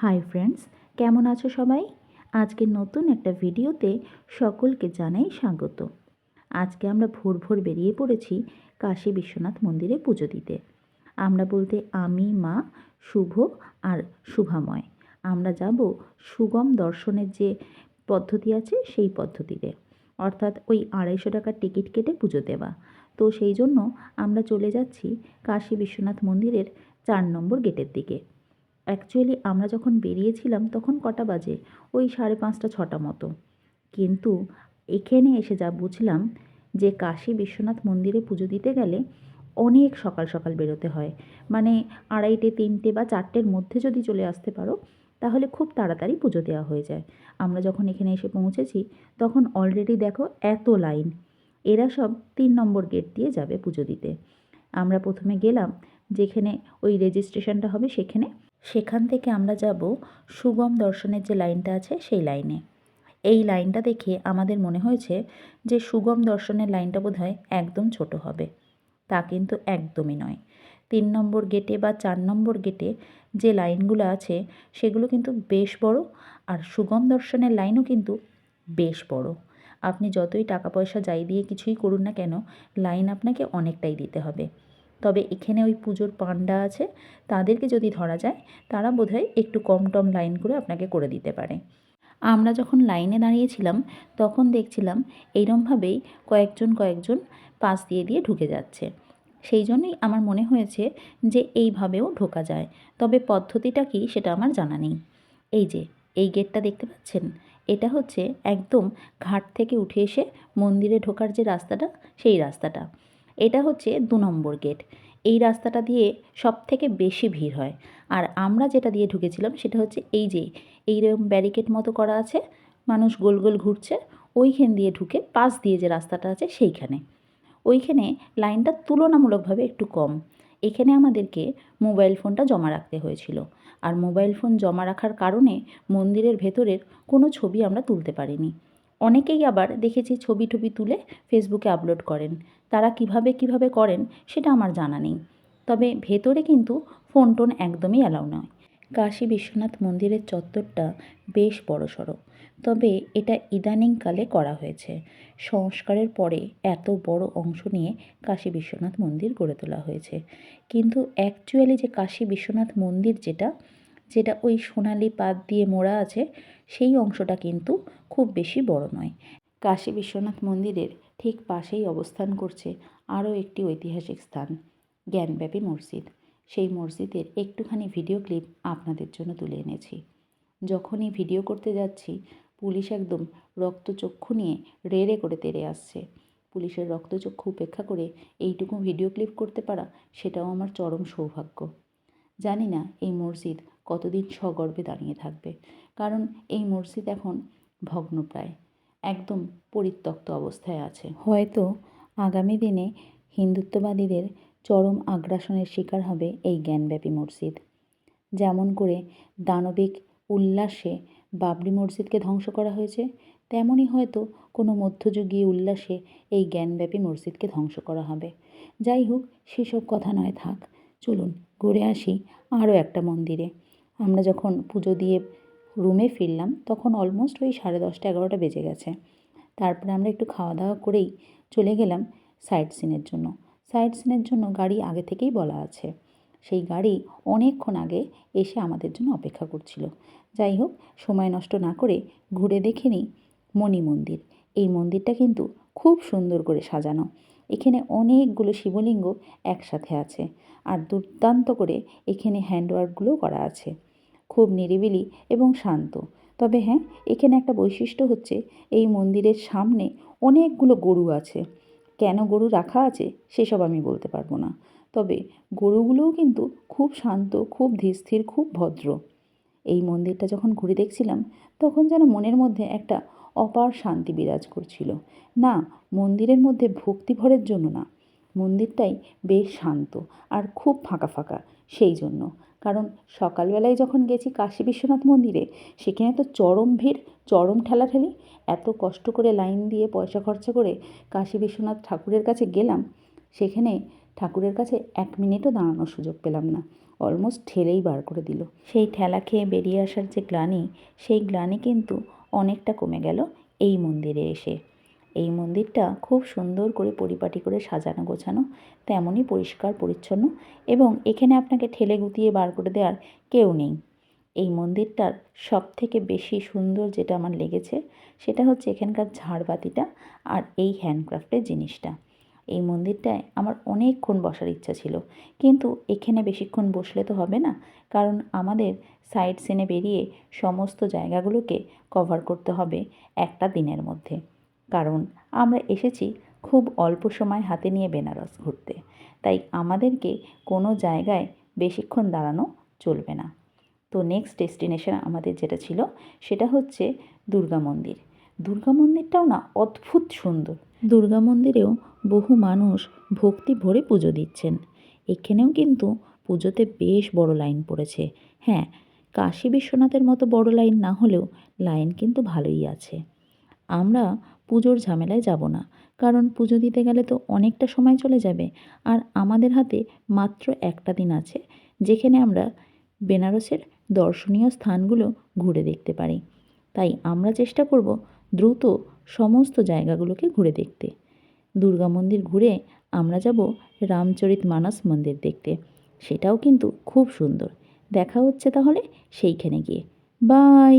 Hi friends, কেমন আছো সবাই? আজকে নতুন একটা ভিডিওতে সকলকে জানাই স্বাগত। আজকে আমরা ভোর ভোর বেরিয়ে পড়েছি কাশী বিশ্বনাথ মন্দিরে পুজো দিতে। আমরা বলতে আমি, মা, শুভ আর শুভাময়। আমরা যাব সুগম দর্শনের যে পদ্ধতি আছে সেই পদ্ধতিতে। অর্থাৎ ওই আড়াইশো টাকার টিকিট কেটে পুজো দেওয়া। তো সেই জন্য আমরা চলে যাচ্ছি কাশী বিশ্বনাথ মন্দিরের চার নম্বর গেটের দিকে। অ্যাকচুয়ালি আমরা যখন বেরিয়েছিলাম, তখন কটা বাজে? ওই সাড়ে পাঁচটা, ছটা মতো। কিন্তু এখানে এসে যা বুঝলাম যে কাশী বিশ্বনাথ মন্দিরে পুজো দিতে গেলে অনেক সকাল সকাল বেরোতে হয়। মানে আড়াইটে, তিনটে বা চারটের মধ্যে যদি চলে আসতে পারো, তাহলে খুব তাড়াতাড়ি পুজো দেওয়া হয়ে যায়। আমরা যখন এখানে এসে পৌঁছেছি, তখন অলরেডি দেখো এত লাইন। এরা সব তিন নম্বর গেট দিয়ে যাবে পুজো দিতে। আমরা প্রথমে গেলাম, যেখানে ওই রেজিস্ট্রেশনটা হবে, সেখানে সেখান থেকে আমরা যাব সুগম দর্শনের যে লাইনটা আছে সেই লাইনে। এই লাইনটা দেখে আমাদের মনে হয়েছে যে সুগম দর্শনের লাইনটা বোধহয় একদম ছোট হবে। তা কিন্তু একদমই নয়। তিন নম্বর গেটে বা চার নম্বর গেটে যে লাইনগুলো আছে সেগুলো কিন্তু বেশ বড় আর সুগম দর্শনের লাইনও কিন্তু বেশ বড়। আপনি যতই টাকা পয়সা যাই দিয়ে কিছুই করুন না কেন, লাইন আপনাকে অনেকটাই দিতে হবে। তবে এখানে ওই পুজোর পান্ডা আছে, তাদেরকে যদি ধরা যায়, তারা বোধহয় একটু কম টম লাইন করে আপনাকে করে দিতে পারে। আমরা যখন লাইনে দাঁড়িয়েছিলাম, তখন দেখছিলাম এইরমভাবেই কয়েকজন কয়েকজন পাশ দিয়ে দিয়ে ঢুকে যাচ্ছে। সেই জন্যই আমার মনে হয়েছে যে এইভাবেও ঢোকা যায়, তবে পদ্ধতিটা কি সেটা আমার জানা নেই। এই যে, এই গেটটা দেখতে পাচ্ছেন? এটা হচ্ছে একদম ঘাট থেকে উঠে এসে মন্দিরে ঢোকার যে রাস্তাটা, সেই রাস্তাটা। এটা হচ্ছে দু নম্বর গেট। এই রাস্তাটা দিয়ে সব থেকে বেশি ভিড় হয়। আর আমরা যেটা দিয়ে ঢুকেছিলাম সেটা হচ্ছে এই যে, এইরকম ব্যারিকেড মতো করা আছে, মানুষ গোল গোল ঘুরছে, ওইখান দিয়ে ঢুকে পাশ দিয়ে যে রাস্তাটা আছে সেইখানে। ওইখানে লাইনটা তুলনামূলকভাবে একটু কম। এখানে আমাদেরকে মোবাইল ফোনটা জমা রাখতে হয়েছিল। আর মোবাইল ফোন জমা রাখার কারণে মন্দিরের ভেতরের কোনো ছবি আমরা তুলতে পারিনি। অনেকেই আবার দেখেছি ছবি টবি তুলে ফেসবুকে আপলোড করেন। তারা কীভাবে কীভাবে করেন সেটা আমার জানা নেই। তবে ভেতরে কিন্তু ফোন টোন একদমই অ্যালাউ নয়। কাশী বিশ্বনাথ মন্দিরের চত্বরটা বেশ বড়সড় তবে এটা ইদানিংকালে করা হয়েছে। সংস্কারের পরে এত বড় অংশ নিয়ে কাশী বিশ্বনাথ মন্দির গড়ে তোলা হয়েছে। কিন্তু অ্যাকচুয়ালি যে কাশী বিশ্বনাথ মন্দির যেটা যেটা ওই সোনালি পাত দিয়ে মোড়া আছে, সেই অংশটা কিন্তু খুব বেশি বড় নয়। কাশী বিশ্বনাথ মন্দিরের ঠিক পাশেই অবস্থান করছে আরও একটি ঐতিহাসিক স্থান, জ্ঞানব্যাপী মসজিদ। সেই মসজিদের একটুখানি ভিডিও ক্লিপ আপনাদের জন্য তুলে এনেছি। যখনই ভিডিও করতে যাচ্ছি, পুলিশ একদম রক্তচক্ষু নিয়ে রেড়ে করে তেড়ে আসছে। পুলিশের রক্তচক্ষু উপেক্ষা করে এইটুকু ভিডিও ক্লিপ করতে পারা, সেটাও আমার চরম সৌভাগ্য। জানি না এই মসজিদ কতদিন সগর্বে দাঁড়িয়ে থাকবে। কারণ এই মসজিদ এখন ভগ্নপ্রায়, একদম পরিত্যক্ত অবস্থায় আছে। হয়তো আগামী দিনে হিন্দুত্ববাদীদের চরম আগ্রাসনের শিকার হবে এই জ্ঞানব্যাপী মসজিদ। যেমন করে দানবিক উল্লাসে বাবরি মসজিদকে ধ্বংস করা হয়েছে তেমনই হয়তো কোনো মধ্যযুগীয় উল্লাসে এই জ্ঞানব্যাপী মসজিদকে ধ্বংস করা হবে। যাই হোক, সেসব কথা নয়, থাক। চলুন, ঘুরে আসি আরও একটা মন্দিরে। আমরা যখন পুজো দিয়ে রুমে ফিরলাম, তখন অলমোস্ট ওই সাড়ে দশটা, এগারোটা বেজে গেছে। তারপরে আমরা একটু খাওয়া দাওয়া করেই চলে গেলাম সাইট সিনের জন্য। সাইট সিনের জন্য গাড়ি আগে থেকেই বলা আছে। সেই গাড়ি অনেকক্ষণ আগে এসে আমাদের জন্য অপেক্ষা করছিল। যাই হোক, সময় নষ্ট না করে ঘুরে দেখে নিই মণি মন্দির। এই মন্দিরটা কিন্তু খুব সুন্দর করে সাজানো। এখানে অনেকগুলো শিবলিঙ্গ একসাথে আছে। আর দুর্দান্ত করে এখানে হ্যান্ডওয়ার্কগুলোও করা আছে। খুব নিরিবিলি এবং শান্ত। তবে হ্যাঁ এখানে একটা বৈশিষ্ট্য হচ্ছে, এই মন্দিরের সামনে অনেকগুলো গরু আছে। কেন গরু রাখা আছে, সেসব আমি বলতে পারব না। তবে গরুগুলোও কিন্তু খুব শান্ত, খুব ধীরস্থির, খুব ভদ্র। এই মন্দিরটা যখন ঘুরে দেখছিলাম, তখন যেন মনের মধ্যে একটা অপার শান্তি বিরাজ করছিল। না, মন্দিরের মধ্যে ভক্তিভরের জন্য না। মন্দিরটাই বেশ শান্ত আর খুব ফাঁকা ফাঁকা সেই জন্য। কারণ সকালবেলায় যখন গেছি কাশী বিশ্বনাথ মন্দিরে, সেখানে তো চরম ভিড়, চরম ঠেলাঠেলি। এত কষ্ট করে লাইন দিয়ে পয়সা খরচা করে কাশী বিশ্বনাথ ঠাকুরের কাছে গেলাম, সেখানে ঠাকুরের কাছে এক মিনিটও দাঁড়ানোর সুযোগ পেলাম না। অলমোস্ট ঠেলেই বার করে দিল। সেই ঠেলা খেয়ে বেরিয়ে আসার যে গ্লানি, সেই গ্লানি কিন্তু অনেকটা কমে গেল এই মন্দিরে এসে। এই মন্দিরটা খুব সুন্দর করে পরিপাটি করে সাজানো, গোছানো, তেমনই পরিষ্কার, পরিচ্ছন্ন এবং এখানে আপনাকে ঠেলে গুতিয়ে বার করে দেওয়ার কেউ নেই। এই মন্দিরটার সব থেকে বেশি সুন্দর যেটা আমার লেগেছে সেটা হচ্ছে এখানকার ঝাড়বাতিটা আর এই হ্যান্ডক্রাফটের জিনিসটা। এই মন্দিরটায় আমার অনেকক্ষণ বসার ইচ্ছা ছিল, কিন্তু এখানে বেশিক্ষণ বসলে তো হবে না, কারণ আমাদের সাইড সিনে বেরিয়ে সমস্ত জায়গাগুলোকে কভার করতে হবে একটা দিনের মধ্যে। কারণ আমরা এসেছি খুব অল্প সময় হাতে নিয়ে বেনারস ঘুরতে। তাই আমাদেরকে কোনো জায়গায় বেশিক্ষণ দাঁড়ানো চলবে না। তো নেক্সট ডেস্টিনেশন আমাদের যেটা ছিল, সেটা হচ্ছে দুর্গা মন্দির। দুর্গা মন্দিরটাও না অদ্ভুত সুন্দর। দুর্গা মন্দিরেও বহু মানুষ ভক্তি ভরে পুজো দিচ্ছেন। এখানেও কিন্তু পুজোতে বেশ বড় লাইন পড়েছে। হ্যাঁ কাশী বিশ্বনাথের মতো বড় লাইন না হলেও লাইন কিন্তু ভালোই আছে। আমরা পুজোর ঝামেলায় যাব না। কারণ পুজো দিতে গেলে তো অনেকটা সময় চলে যাবে। আর আমাদের হাতে মাত্র একটা দিন আছে, যেখানে আমরা বেনারসের দর্শনীয় স্থানগুলো ঘুরে দেখতে পারি। তাই আমরা চেষ্টা করব দ্রুত সমস্ত জায়গাগুলোকে ঘুরে দেখতে। দুর্গা মন্দির ঘুরে আমরা যাব রামচরিত মানস মন্দির দেখতে। সেটাও কিন্তু খুব সুন্দর। দেখা হচ্ছে তাহলে সেইখানে গিয়ে। বাই!